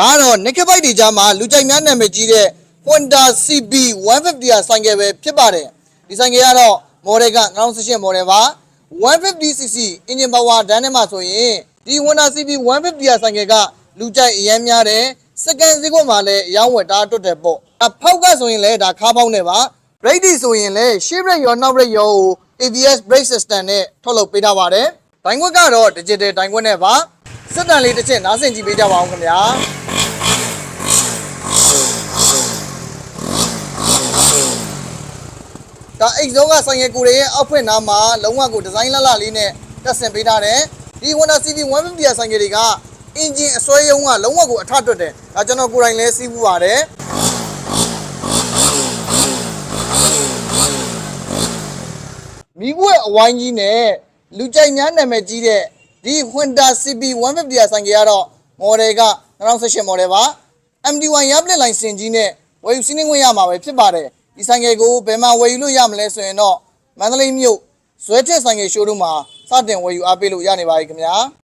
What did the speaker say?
ဒါကတော့ nickel bike တွေကြားမှာလူကြိုက်များနာမည်ကြီးတဲ့ Honda CB 150ရဆိုင်ကယ်ပဲဖြစ်ပါတယ်ဒီဆိုင်ကယ်ကတော့ model က2018 model ပါ 150cc engine power ဓာတ်နဲ့မှဆိုရင်ဒီ Honda CB 150ရဆိုင်ကယ်ကလူကြိုက်အရမ်းများတယ်စကန်စီးကွက်မှာလည်းအယောင်းဝယ်တားတွတ်တယ်ပေါ့အဖောက်ကဆိုရင်လည်းဒါခါးပေါင်းနေပါ brake ဒီဆိုရင်လည်း shift brake ရောနောက် brake ရောကို ABS brake system နဲ့ထုတ်လုပ်ပေးထားပါတယ်ဒိုင်ခွက်ကတော့ digital ဒိုင်ခွက်နဲ့ပါစက်တန်လေးတစ်ချက်နားဆင်ကြည့်ပေးကြပါအောင်ခင်ဗျာ ဒါအိတ်ဆုံးကဆိုင်ငယ်ကိုတွေရဲ့အောက်ဖွင့်နားမှာလုံးဝကိုဒီဇိုင်းလှလှလေးနဲ့တက်ဆင်ပေးထားတယ်ဒီ Honda CB 150ရဆိုင်ငယ်တွေကအင်ဂျင်အစွဲရုံးကလုံးဝကိုအထတွတ်တယ်ဒါကျွန်တော်ကိုယ်တိုင်လည်းစီးပူပါတယ်မိဘရဲ့အဝိုင်းကြီးနဲ့လူကြိုက်များနာမည်ကြီးတဲ့ဒီ Honda CB 150ရဆိုင်ငယ်ကတော့ model က2018 model ပါ MD1 ရပလက်လိုင်စင်ကြီးနဲ့ဝယ်ယူစီးနှင်းခွင့်ရမှာပဲဖြစ်ပါတယ် ဒီဆိုင်ကယ်ကိုဘယ်မှာဝယ်ယူလို့ရမလဲဆိုရင်တော့မန္တလေးမြို့ဇွဲထက်ဆိုင်ကယ်ရှိုး room မှာစတင်ဝယ်ယူအားပေးလို့ရနေပါပြီခင်ဗျာ